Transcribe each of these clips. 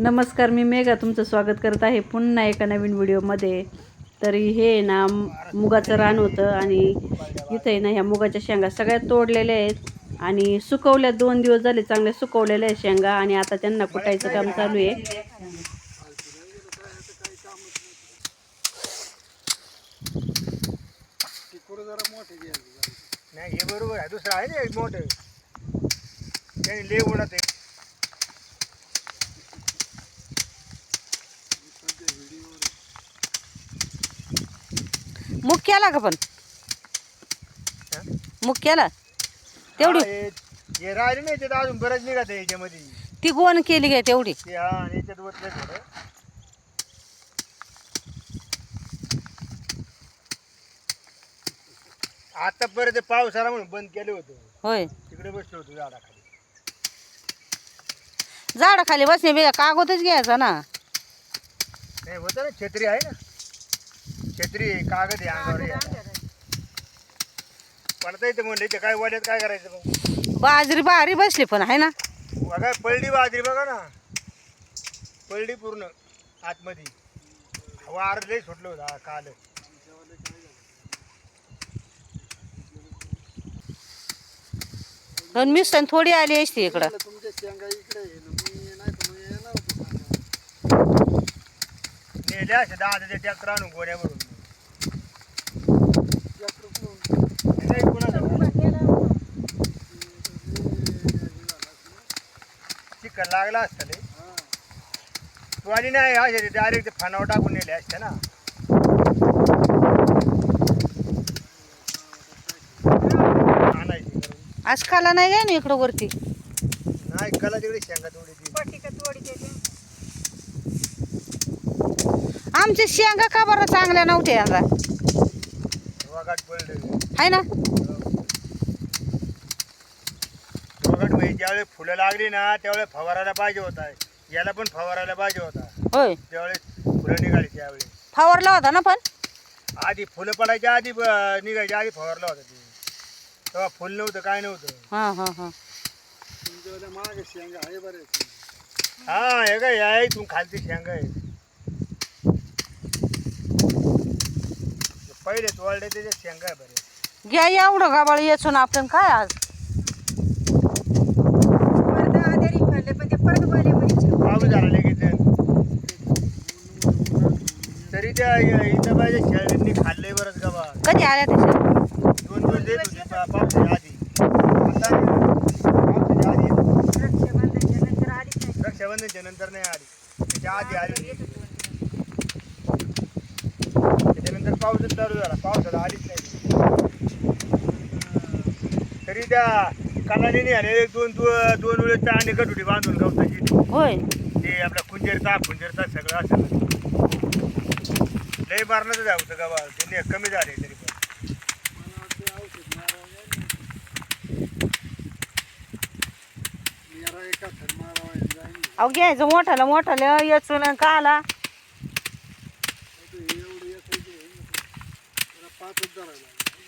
नमस्कार मी मेघा तुमचं स्वागत करत आहे पुन्हा एका नवीन व्हिडिओमध्ये. तरी हे ना मुगाचं रान होतं आणि इथं आहे ना ह्या मुगाच्या शेंगा सगळ्या तोडलेल्या आहेत. आणि सुकवल्या दोन दिवस झाले चांगले सुकवलेल्या आहेत शेंगा आणि आता त्यांना कुटायचं काम चालू आहे. नाही हे बरोबर आहे. दुसरं आहे ना मोठं. त्याने आहे. मुग केला का पण? मुग केला? तेवढी. हा, राहिले नाही ते अजून बरंच निघत आहे याच्यामध्ये. ती गोण केली काय तेवढी? ते हा आणि याच्यात वतलं थोडं. आता परत ते आला म्हणून बंद केलं होतं. होय. तिकडे बसलो होतो झाडाखाली. झाडाखाली बसणे बेगा कागदच घ्यायचा ना. नाही होतं ना छत्री आहे ना. छत्री आहे, कागद आहे अंगावर आहे. पडता येतं म्हणलं इथे काय वाड्यात काय करायचं मग? बाजरी भारी बसली पण आहे ना? बघा पलडी बाजरी बघा ना. पलडी पूर्ण आतमध्ये. वार लय सुटलं होतं काल. पण मिस्टन थोडी आली असती इकडं. नेल्या असे दहा हजार ट्रॅक्टर आणून गोऱ्यावरून नाही, कुणाचं नाही. चिकन लागला असतं तू आली नाही असे डायरेक्ट फानावर टाकून नेले असते ना. आणायची. करून. आज खाला नाही काय ना इकडं वरती? नाही कला तिकडे शेंगा थोडी आमच्या शेंगा का बरं चांगल्या नव्हत्या? वगाट पडलं. आहे ना वगाट म्हणजे ज्यावेळेस फुलं लागली ना त्यावेळेस फवारायला पाहिजे होता. याला पण फवारायला पाहिजे होता. होय. त्यावेळेस फुलं निघाली त्यावेळेस फवारला होता ना पण? आधी फुलं पडायच्या आधी ब- निघायच्या आधी फवारला होता ते. तेव्हा फुल नव्हतं काय नव्हतं. हा हा हा. हा हे काय आहे तू खालती शेंगा आहे पहिले तोडले त्याच्या शेंगा आहे बरे घ्या एवढं गाबाळ येचून आपण काय आज? पाऊस झाला लगेच तरी त्या इथं पाहिजे शेळ्यांनी खाल्लंय बरंच गबा कधी आल्या दोन दिवस देत होते पा- पावसाच्या आधी. आता पावसाच्या आधी. रक्षाबंधनच्या नंतर नाही आली. त्याच्या आधी आली. त्याच्यानंतर पाऊसच चालू झाला. पावसाला आलीच नाही. तरी त्या कानाडीने आले एक दोन दो- दोन वेळेस आणि कटुटी बांधून गवताची होय. ते आपला कुंजेरता कुंजेरता सगळं असं लय मारण्याचं जाऊ होतं गावा ते कमी झाले तरी पण. अहो घ्यायचं मोठाला मोठाला येचून का आला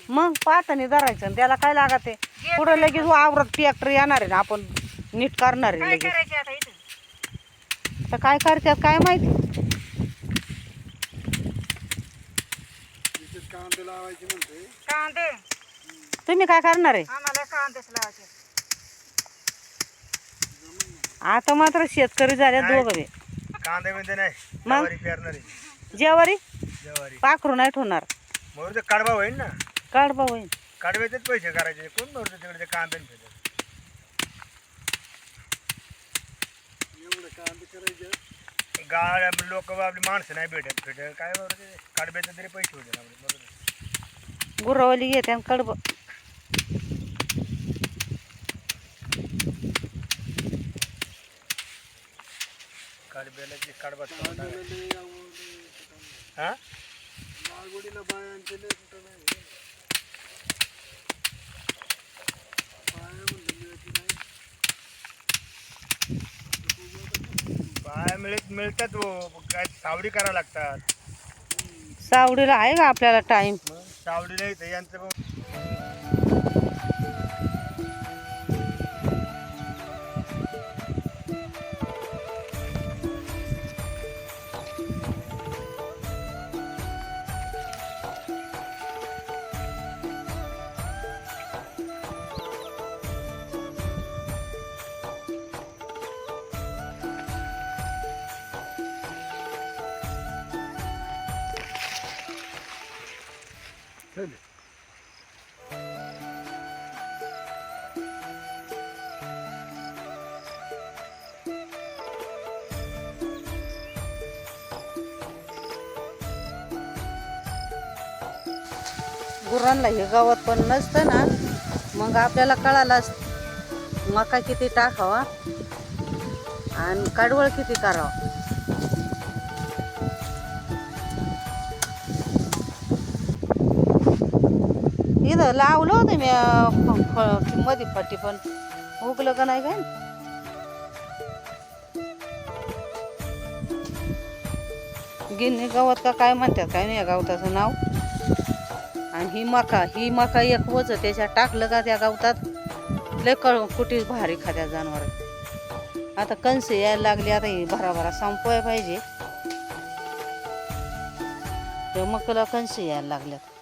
मग पाहतानी धरायचं आणि त्याला काय लागत? आहे पुढं लगेच वावरात ट्रॅक्टर येणार आहे ना आपण नीट करणार आहे लगेच. तर काय करतात काय माहिती? कांदे तुम्ही काय करणार आहे? आम्हाला कांदेच लावायचे. आता मात्र शेतकरी झाल्या. दोघं बी. कांदा बिंदे नाही. मग? जवारी पेरणार आहे. जेवारी? जवारी. पाखरू नाही ठेवणार मग ते कडबा होईल ना. काढ होईल कडव्याचेच पैसे करायचे. कोण भरतं तिकडे ते कांदा? गाळ लोक आपली माणसं नाही भेटत भेटत काय बरोबर ते कडब्याचे तरी पैसे होते ना आपले, बरोबर गुरवली घेते आणि कडब कडब्याला ते कडबा हा बाया मिळत मिळतात हो काय सावडी करावं लागतात. सावडीला आहे का आपल्याला टाइम मग सावडी नाही तर यांचं पण ठेवले गुरांना हे गवत पण नसतं ना. मग आपल्याला कळालं असतं. मका किती टाकावा आणि कडवळ किती करावा? तर लावलं होतं मी फळमध्ये पट्टी पण उगलं का नाही काय गिन्नी गवत का काय म्हणतात काय नाही या गवताचं नाव? आणि ही मका ही मका एक वच त्याच्यात टाकलं का त्या गवतात? लय कळ कुठे भारी खात्या जनावर. आता कणस यायला लागली आता ही भराभरा संपवाय पाहिजे. मकला मकाला यायला लागल्यात.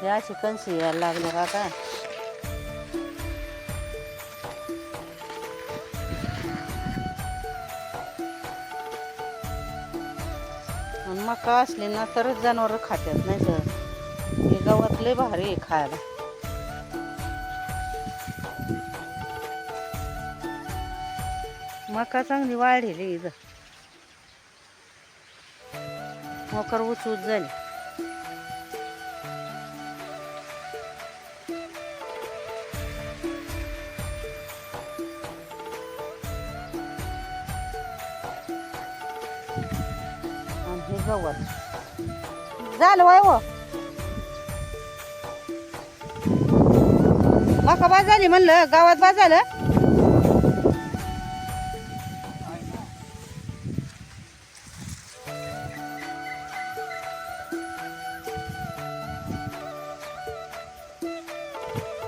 हे अशी कणस यायला लागले का काय मका असली ना तरच जनावर खात्यात नाही तर. हे गावात लय भारी आहे खायला. मका चांगली वाढलेली इथं. मकर उच झाली. गवत झालं वाय हो. मका बाद झाली म्हणलं गावात बाद झालं.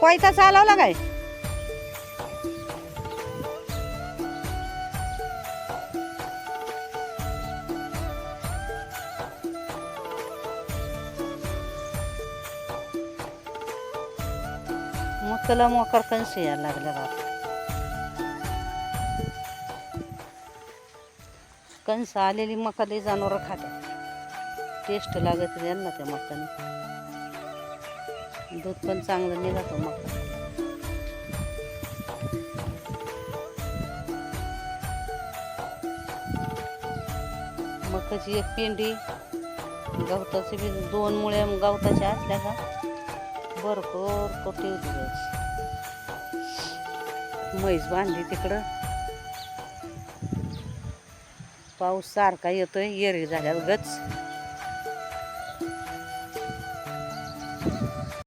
कोयता चालवला काय? मग त्याला मोकार कणस यायला लागल्या बाप. कणस आलेली मका लई जनावर खातात टेस्ट लागत त्यांना त्या मकाने. दूध पण चांगलं निघातो मका. मकाची एक पेंडी गवताची बी दोन मुळ्या गवताच्या असल्या का? भरपूर कोटी द्यायची म्हैस बांधली तिकडं. पाऊस सारखा येतोय येरी झाल्यावर गच